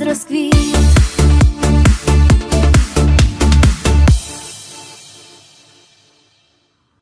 розквіт.